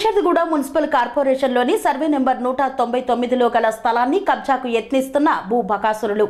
ఫేర్చర్దిగూడ municipal కార్పొరేషన్లోని survey number నూట తొంభై తొమ్మిదిలో గల స్థలాన్ని కబ్జాకు యత్నిస్తున్న భూ బకాసురులు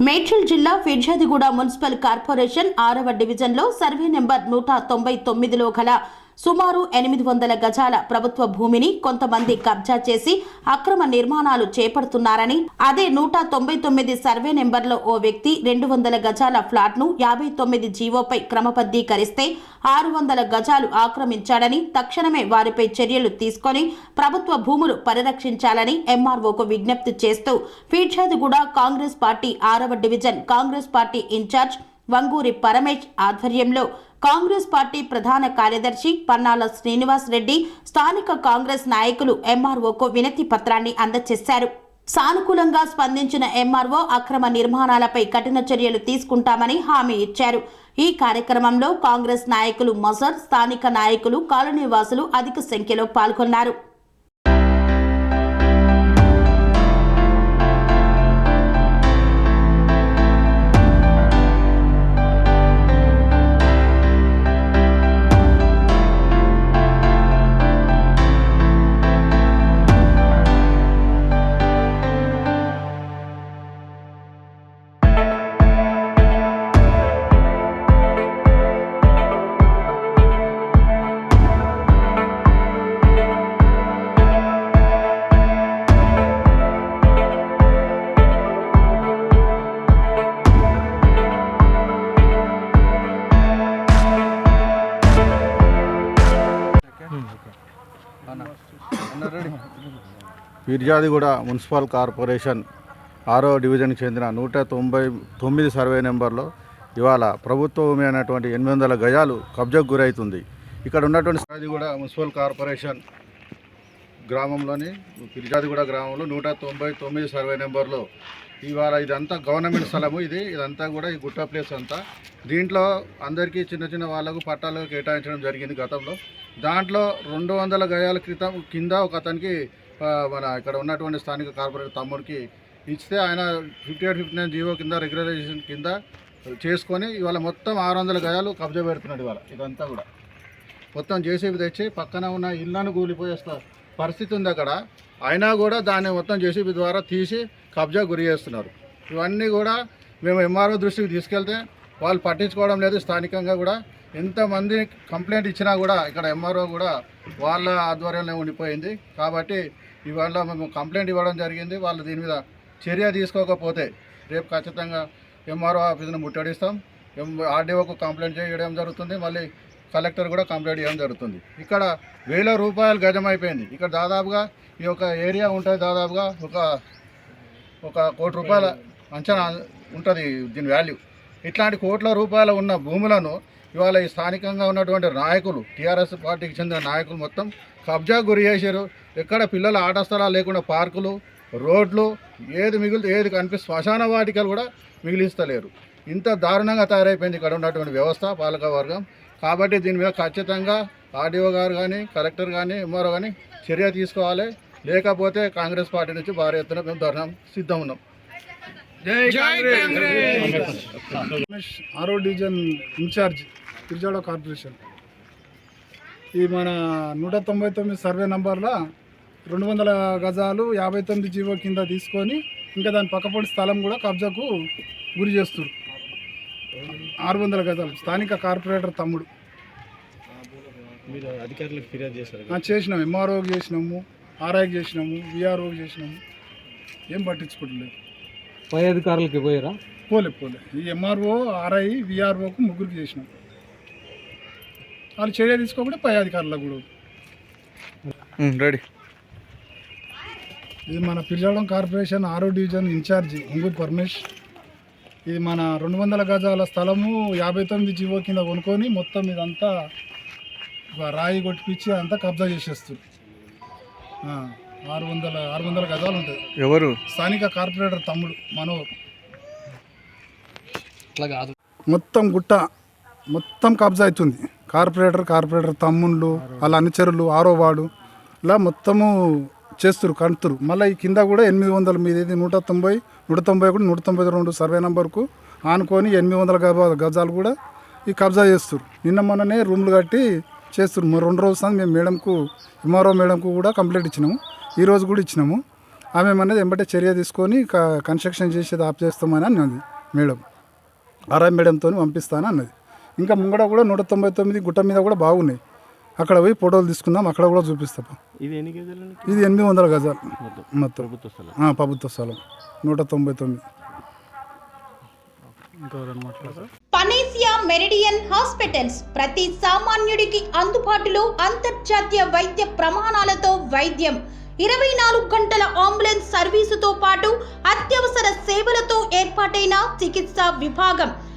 మేడ్చల్ జిల్లా ఫిర్జాదిగూడ మున్సిపల్ కార్పొరేషన్ ఆరవ డివిజన్లో సర్వే నెంబర్ నూట తొంభై తొమ్మిదిలో గల సుమారు ఎనిమిది వందల గజాల ప్రభుత్వ భూమిని కొంతమంది కబ్జా చేసి అక్రమ నిర్మాణాలు చేపడుతున్నారని అదే నూట తొంభై తొమ్మిది సర్వే నెంబర్లో ఓ వ్యక్తి రెండు వందల గజాల ఫ్లాట్ను యాభై తొమ్మిది జీవోపై క్రమబద్ధీకరిస్తే ఆరు వందల గజాలు ఆక్రమించాడని తక్షణమే వారిపై చర్యలు తీసుకొని ప్రభుత్వ భూములు పరిరక్షించాలని ఎంఆర్ఓకు విజ్ఞప్తి చేస్తూ ఫీర్జాదిగూడ కాంగ్రెస్ పార్టీ ఆరవ division Congress party incharge Vanguri Paramesh ఆధ్వర్యంలో కాంగ్రెస్ పార్టీ ప్రధాన కార్యదర్శి పన్నాల శ్రీనివాస్ రెడ్డి స్థానిక కాంగ్రెస్ నాయకులు ఎంఆర్ఓకు వినతి పత్రాన్ని అందజేశారు. సానుకూలంగా స్పందించిన ఎంఆర్ఓ అక్రమ నిర్మాణాలపై కఠిన చర్యలు తీసుకుంటామని హామీ ఇచ్చారు. ఈ కార్యక్రమంలో కాంగ్రెస్ నాయకులు మజర్ స్థానిక నాయకులు కాలనీవాసులు అధిక సంఖ్యలో పాల్గొన్నారు. ఫిర్యాదిగూడ మున్సిపల్ కార్పొరేషన్ ఆరో డివిజన్కి చెందిన నూట తొంభై తొమ్మిది సర్వే నెంబర్లో ఇవాళ ప్రభుత్వ భూమి అనేటువంటి ఎనిమిది వందల గజాలు కబ్జాకు గురవుతుంది ఇక్కడ ఉన్నటువంటి ఫిర్యాదిగూడ మున్సిపల్ కార్పొరేషన్ గ్రామంలోని ఫిర్యాదిగూడ గ్రామంలో నూట తొంభై తొమ్మిది సర్వే నెంబర్లో. ఇవాళ ఇదంతా గవర్నమెంట్ స్థలము ఇది. ఇదంతా కూడా ఈ గుట్ట ప్లేస్ అంతా. దీంట్లో అందరికీ చిన్న చిన్న వాళ్ళకు పట్టాలు కేటాయించడం జరిగింది గతంలో. దాంట్లో రెండు వందల గజాల క్రితం కింద ఒక అతనికి మన ఇక్కడ ఉన్నటువంటి స్థానిక కార్పొరేట్ తమ్ముడికి ఇస్తే ఆయన fifty eight fifty nine GO కింద రెగ్యులరైజేషన్ కింద చేసుకొని ఇవాళ మొత్తం ఆరు వందల గజాలు కబ్జా పెడుతున్నాడు ఇవాళ ఇదంతా కూడా. మొత్తం జేసీబీ తెచ్చి పక్కన ఉన్న ఇళ్ళను కూలిపోయేస్తారు. పరిస్థితి ఉంది అక్కడ. అయినా కూడా దాన్ని మొత్తం జేసీబీ ద్వారా తీసి కబ్జా గురి చేస్తున్నారు. ఇవన్నీ కూడా మేము ఎంఆర్ఓ దృష్టికి తీసుకెళ్తే వాళ్ళు పట్టించుకోవడం లేదు స్థానికంగా కూడా. ఎంతమంది కంప్లైంట్ ఇచ్చినా కూడా ఇక్కడ ఎంఆర్ఓ కూడా వాళ్ళ ఆధ్వర్యంలో ఉండిపోయింది. కాబట్టి ఇవాళ మేము కంప్లైంట్ ఇవ్వడం జరిగింది. వాళ్ళు దీని మీద చర్య తీసుకోకపోతే రేపు ఖచ్చితంగా ఎంఆర్ఓ ఆఫీస్ని ముట్టడిస్తాం. ఎం ఆర్డీఓకు కంప్లైంట్ చేయడం జరుగుతుంది. మళ్ళీ కలెక్టర్ కూడా కంప్లైంట్ చేయడం జరుగుతుంది. ఇక్కడ వేల రూపాయలు గజం అయిపోయింది ఇక్కడ దాదాపుగా ఈ యొక్క ఏరియా ఉంటుంది దాదాపుగా ఒక ఒక కోటి రూపాయల అంచనా ఉంటుంది దీని వాల్యూ ఇట్లాంటి కోట్ల రూపాయల ఉన్న భూములను ఇవాళ ఈ స్థానికంగా ఉన్నటువంటి నాయకులు టీఆర్ఎస్ పార్టీకి చెందిన నాయకులు మొత్తం కబ్జా గురి చేశారు. ఎక్కడ పిల్లల ఆట స్థలాలు లేకుండా పార్కులు రోడ్లు ఏది మిగులు ఏది కనిపి శ్మశాన వాటికలు కూడా మిగిలిస్తలేరు. ఇంత దారుణంగా తయారైపోయింది ఇక్కడ ఉన్నటువంటి వ్యవస్థ పాలక వర్గం. కాబట్టి దీని మీద ఖచ్చితంగా ఆర్డీఓ గారు కానీ కలెక్టర్ కానీ ఎంఆర్ఓ కానీ చర్య తీసుకోవాలి. లేకపోతే కాంగ్రెస్ పార్టీ నుంచి భారీ ఎత్తున మేము ధర్నా సిద్ధం ఉన్నాం. ఆరో డివిజన్ ఇన్ఛార్జ్ తిరుచాడ కార్పొరేషన్. ఈ మన నూట తొంభై తొమ్మిది సర్వే నంబర్లో రెండు వందల గజాలు యాభై తొమ్మిది జీవో కింద తీసుకొని ఇంకా దాని పక్కపొడి స్థలం కూడా కబ్జాకు గురి చేస్తారు ఆరు వందల గజాలు. స్థానిక కార్పొరేటర్ తమ్ముడు. మీరు అధికారులకు ఫిర్యాదు చేశారు ఆ, చేసినాం. ఎంఆర్ఓకి చేసినాము ఆర్ఐకి చేసినాము విఆర్ఓకి చేసినాము. ఏం పట్టించుకోవట్లేదు. పై అధికారులకి పోయారా? పోలే పోలే. ఈ ఎంఆర్ఓ ఆర్ఐ విఆర్ఓకు ముగ్గురికి చేసినాం. వాళ్ళు చర్య తీసుకోకుండా పై అధికారులకు కూడా రెడీ. ఇది మన పిర్జాడం కార్పొరేషన్ ఆరో డివిజన్ ఇన్ఛార్జి ఉంగూరు పరమేష్ ఇది మన రెండు వందల గజాల స్థలము యాభై తొమ్మిది జీవో కింద కొనుక్కొని మొత్తం ఇదంతా రాయి కొట్టిపించి అంతా కబ్జా చేసేస్తారు ఆ, ఆరు వందల ఆరు వందల గజాలు ఉంటుంది ఎవరు? స్థానిక కార్పొరేటర్ తమ్ముడు మనోహర్. అట్లా కాదు. మొత్తం గుట్ట మొత్తం కబ్జా అవుతుంది. కార్పొరేటర్ కార్పొరేటర్ తమ్ముళ్ళు వాళ్ళ అనుచరులు ఆరో వాడు ఇలా మొత్తము చేస్తారు కంటురు మళ్ళీ ఈ కింద కూడా ఎనిమిది వందల మీద ఇది నూట తొంభై నూట తొంభై ఒకటి నూట తొంభై రెండు సర్వే నెంబర్కు ఆనుకొని ఎనిమిది వందల గజాలు కూడా ఈ కబ్జా చేస్తారు నిన్న మొన్ననే రూమ్లు కట్టి చేస్తారు మరి రెండు రోజులు మేము మేడంకు ఎంఆర్ఓ మేడంకు కూడా కంప్లైంట్ ఇచ్చినాము. ఈ రోజు కూడా ఇచ్చినాము. ఆమె అనేది వెంబటే చర్య తీసుకొని క- కన్స్ట్రక్షన్ చేసేది ఆప్ చేస్తామని అన్నది మేడం. ఆర్ఐ మేడంతో పంపిస్తాను అన్నది ఇంకా ముంగడ కూడా నూట తొంభై తొమ్మిది గుట్ట మీద కూడా బాగున్నాయి. అక్కడ పోయి ఫోటోలు తీసుకుందాం అక్కడ కూడా చూపిస్తాం ఇది ఎన్ని గజాలు ఇది ఎనిమిది వందల గజాలు మొత్తం. ప్రభుత్వ స్థలం. ప్రభుత్వ స్థలం. నూట తొంభై తొమ్మిది. పనేసియా మెరిడియన్ హాస్పిటల్స్ ప్రతి సామాన్యుడికి అందుబాటులో అంతర్జాతీయ వైద్య ప్రమాణాలతో వైద్యం. ఇరవై నాలుగు గంటల అంబులెన్స్ సర్వీసుతో పాటు అత్యవసర సేవలతో ఏర్పాటైన చికిత్సా విభాగం.